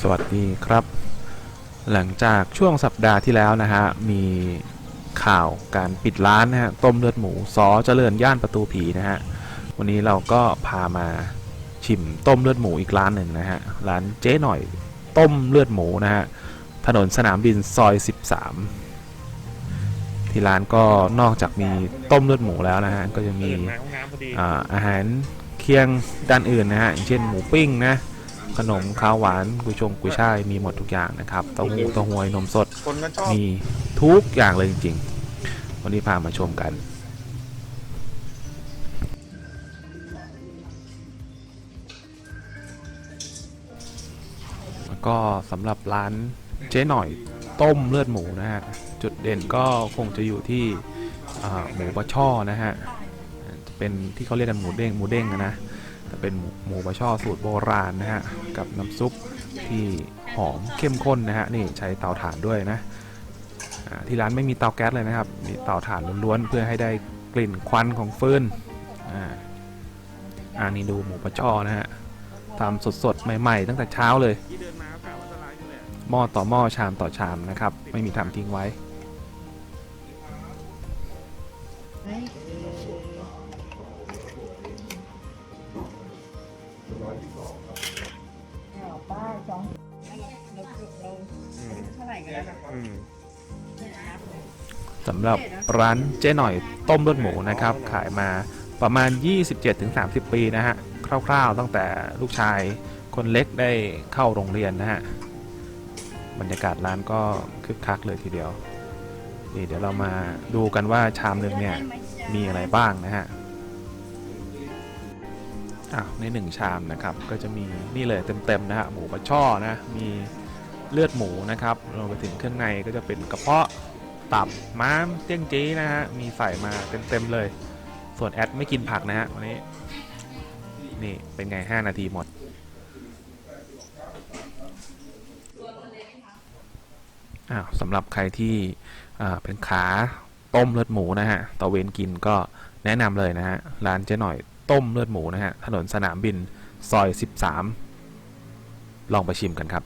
สวัสดีครับ หลังจากช่วงสัปดาห์ที่แล้วนะฮะ มีข่าวการปิดร้านนะฮะ ต้มเลือดหมูซอเจริญย่านประตูผีนะฮะ วันนี้เราก็พามาชิมต้มเลือดหมูอีกร้านหนึ่งนะฮะ ร้านเจ๊หน่อยต้มเลือดหมูนะฮะ ถนนสนามบินซอย 13 ที่ร้านก็นอกจากมีต้มเลือดหมูแล้วนะฮะ ก็จะมีตื่นมาห้องน้ำพอดีอ่าอาหารเคียงด้านอื่นนะฮะอย่างเช่นหมูปิ้งนะ ขนมข้าวหวานกุยชงกุยช่ายมีหมดทุกอย่างนะครับเต้าหู้เต้าหวยนมสดคนก็ชอบมีทุกอย่างเลยจริงๆ วันนี้พามาชมกันแล้วก็สำหรับร้านเจ๊หน่อยต้มเลือดหมูนะฮะจุดเด่นก็คงจะอยู่ที่อ่าหมูปลาช่อนะฮะจะเป็นที่เขาเรียกกันหมูเด้งหมูเด้งอะนะ แต่เป็นหมูหมูปลาช่อสูตรโบราณนะฮะ กับน้ำซุปที่หอมเข้มข้นนะฮะ นี่ใช้เตาถ่านด้วยนะที่ร้านไม่มีเตาแก๊สเลยนะครับ มีเตาถ่านล้วนๆ เพื่อให้ได้กลิ่นควันของฟืนอ่าอ่านี่ดูหมูปลาช่อนะฮะทำสดๆ ใหม่ๆ ตั้งแต่เช้าเลยมอยู่เลย หม้อต่อหม้อชามต่อชามนะครับ ไม่มีทำทิ้งไว้ ป้าสองเราเราเท่าไหร่กันแล้วอืมสำหรับร้านเจ๊หน่อยต้มเลือดหมูนะครับ ขายมาประมาณ 27-30 ปีนะฮะ คร่าวๆตั้งแต่ลูกชายคนเล็กได้เข้าโรงเรียนนะฮะ บรรยากาศร้านก็คึกคักเลยทีเดียว นี่เดี๋ยวเรามาดูกันว่าชามหนึ่งเนี่ยมีอะไรบ้างนะฮะ อ้าวในหนึ่งชามนะครับ ก็จะมีนี่เลยเต็มๆนะฮะหมูปลาช่อนะมีเลือดหมูนะครับรวมไปถึงเครื่องในก็จะเป็นกระเพาะตับม้ามเตี้ยงจี้นะฮะมีใส่มาเต็มๆเลย ส่วนแอดไม่กินผักนะฮะวันนี้นี่เป็นไง 5 นาทีหมดอ้าวสำหรับใครที่เป็นขาต้มเลือดหมูนะฮะตะเวนกินก็แนะนำเลยนะฮะร้านเจ๊หน่อย ต้มเลือดหมูนะฮะถนนสนามบินซอย 13 ลองไปชิมกันครับ